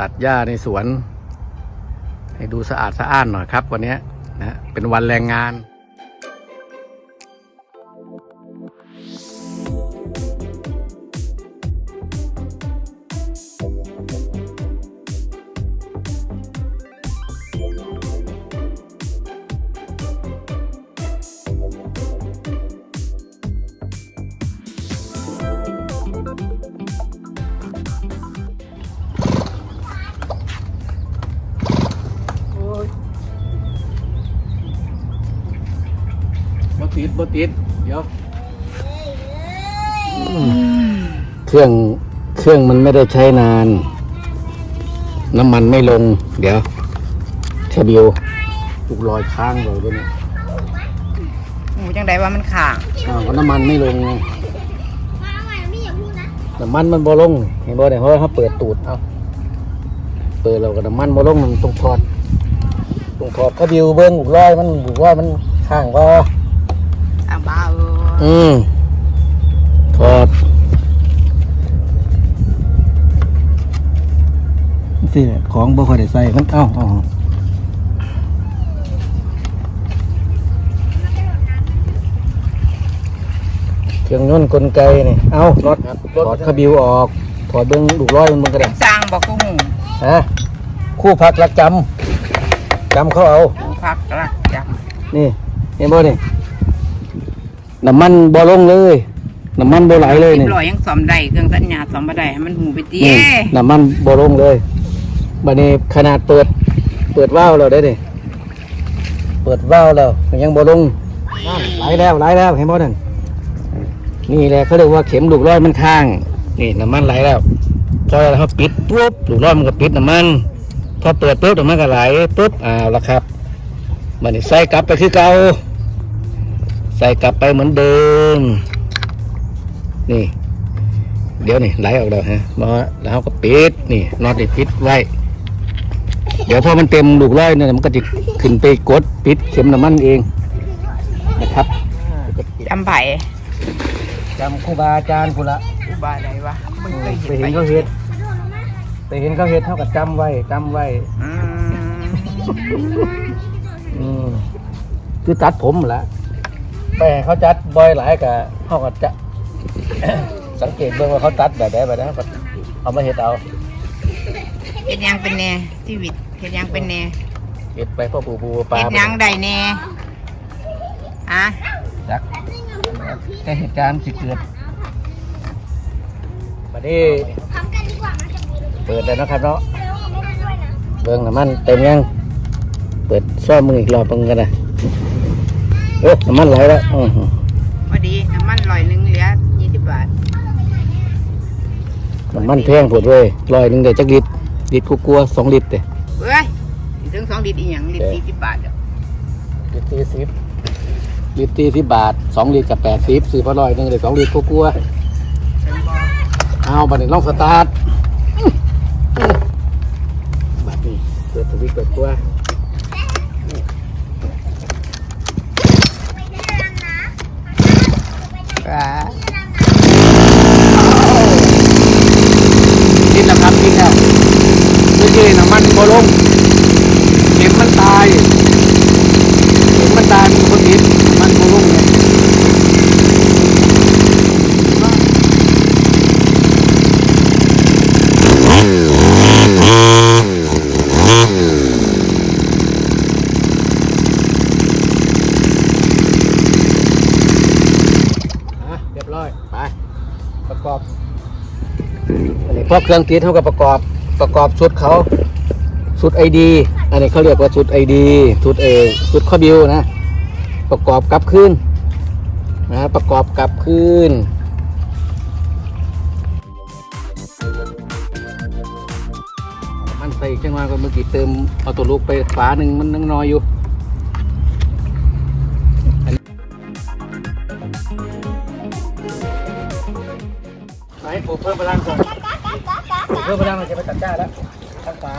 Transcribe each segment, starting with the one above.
ตัดหญ้าในสวน ให้ดูสะอาดสะอ้านหน่อยครับ วันนี้นะเป็นวันแรงงาน บ่ติดบ่ติด เดี๋ยวเครื่องเครื่องมันไม่ได้ใช้นาน น้ำมันไม่ลง เดี๋ยวเชอบิวลูกลอยค้างเลยด้วยเนี่ยหมูจังไดว่ามันข่างอ้าวก็น้ำมันไม่ลงไงมาใหม่ไม่อย่าพูดนะน้ำมันมันบ่ลง เห็นบ่เนี่ยเพราะว่าเขาเปิดตูดเอาเปิดเราก็น้ำมันบ่ลงมันต้องถอดต้องถอดเขาบิวเบิ้งลูกลอยมันลูกลอยมันข้างบ่อะบ้าเอออืมถอดสิของบ่ค่อยได้ใส่มันเอ้าเอ้าเครื่องยนต์กลไกนี่ เอ้าน็อตถอดคาบิวออก ถอดเบิ้งลูกร้อยมันมันก็ได้สร้างบอกกูหูฮะคู่พักรักจำจำเขาเอาพักรักจับนี่เห็นบ่นี่ น้ำมันบ่ลงเลยน้ำมันบ่ไหลเลยสินี่บร้อยยังซ่อมได้เครื่องสัญญาซ่อมบ่ได้ให้มันหูไปเตี้ยนี่น้ำมันบ่ลงเลยบัดนี้ขนาดเปิด เปิดวาล์วแล้วได้ดิเปิดวาล์วแล้วยังบ่ลงไหลแล้วไหลแล้วเห็นบ่นั่นนี่แหละเขาเรียกว่าเข็มลูกร้อยมันข้าง นี่น้ำมันไหลแล้วพอเราปิดปุ๊บลูกร้อยมันก็ปิดน้ำมันพอเปิดปุ๊บน้ำมันก็ไหลปุ๊บอ้าวแล้วครับบัดนี้ใส่กลับไปคือเก่า ใส่กลับไปเหมือนเดิม นี่ เดี๋ยวนี่ไหลออกแล้วฮะมาแล้วเราก็ปิดนี่น็อตนี่ปิดไว้ เดี๋ยวพอมันเต็มลูกร้อยเนี่ยมันก็จะขึ้นไปกดปิดเข็มน้ำมันเองนะครับจำไผ่จำครูบาอาจารย์พูละอุบาไดวะมึงเคยไปเห็นเห็นไปเขาเห็ดไปเห็นเขาเห็ดเท่ากับจำไว้จำไว้อืมอืมคือตัดผมแหละ ไปให้เขาจัดบ่อยหลายกับเขาก็จะ สังเกตเบิ่งว่าเขาตัดแบบไหนแบบไหนเขาก็เอามาเห็ดเอาเฮ็ดหยังเป็นแน่ชีวิตเฮ็ดหยังเป็นแน่เห็ดไปพ่อปูปูปลาเฮ็ดหยังได้แน่อะจักแต่เหตุการณ์สิเกิดบัดนี้ทำกันดีกว่านะจะมีเปิดแล้วนะครับเนาะเร็วไม่ได้ด้วยนะเบิ่งน้ำมันเต็มยัง เปิดซ่อมมืออีกรอบเบิ่งกันนะ โอ้น้ำมันไหลแล้วอื้อหือพอดีน้ำมันร้อยหนึงเหลือยี่สิบบาทน้ำมันแพงปวดเว้ยร้อยหนึ่งได้จักลิตรลิตรกลัวๆสองลิตรเด้เว้ยถึงสองลิตรอีหยังลิตรสี่สิบบาทเด้อลิตรสี่สิบลิตรสี่สิบบาทสองลิตรกับแปดสิบสี่พันร้อยหนึ่งได้สองลิตรกลัวถึงบ่ๆเอาบัดนี้ลองสตาร์ทบัดนี้เปิดสวิตช์เปิดตัว ว่า ติดแล้วครับติดแล้วเมื่อกี้น้ำมันโบ ลงเข็มมันตายเข็มมันตายมันก็ติดน้ำมันโบลงเนี่ยอะเรียบร้อยไปประกอบอันนี้พวกเครื่องติดเท่ากับประกอบประกอบชุดเขา ชุดไอดี อันนี้เขาเรียกว่าชุดไอดีชุดเอชุดข้อบิวนะ ประกอบกับคืนนะประกอบกับคืนมันใส่จังหวะก็เมื่อกี้เติมเอาตัวลูกไปฝาหนึ่งมันนังน้อยอยู่ไปปลูกเพิ่มพลังก่อนเพิ่มพลังเราจะไปตัดหญ้าแล้วทางขวา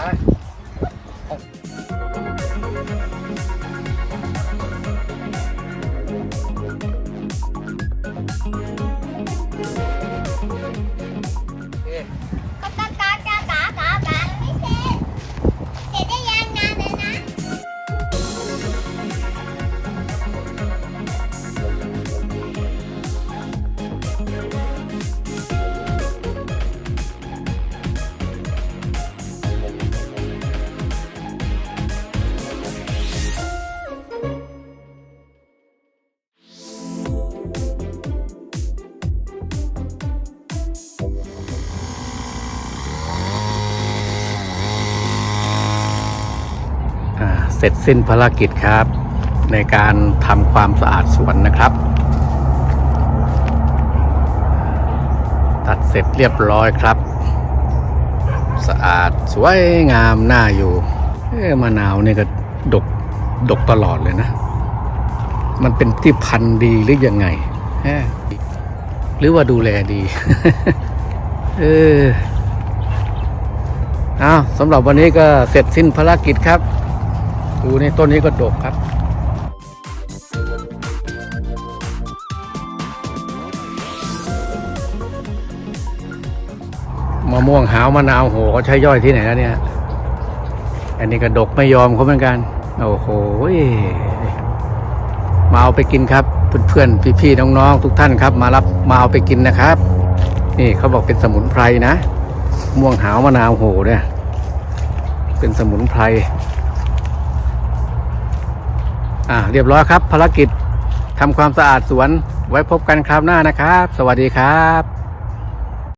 เสร็จสิ้นภารกิจครับ ในการทำความสะอาดสวนนะครับ ตัดเสร็จเรียบร้อยครับ สะอาดสวยงามน่าอยู่เอ้มะนาวนี่ก็ดกดกตลอดเลยนะ มันเป็นที่พันธุ์ดีหรือยังไงแฮะหรือว่าดูแลดี เออเอาสำหรับวันนี้ก็เสร็จสิ้นภารกิจครับ ดูในต้นนี้ก็ดกครับมะม่วงหาวมะนาวโหเขาใช้ย่อยที่ไหนแล้วเนี่ย อันนี้ก็ดกไม่ยอมเขาเหมือนกัน โอ้โหมาเอาไปกินครับ เพื่อนๆพี่ๆน้องๆทุกท่านครับ มารับมาเอาไปกินนะครับ นี่เขาบอกเป็นสมุนไพรนะม่วงหาวมะนาวโหเนี่ย เป็นสมุนไพร อ่าเรียบร้อยครับ ภารกิจทำความสะอาดสวนไว้พบกันคราวหน้านะครับ สวัสดีครับ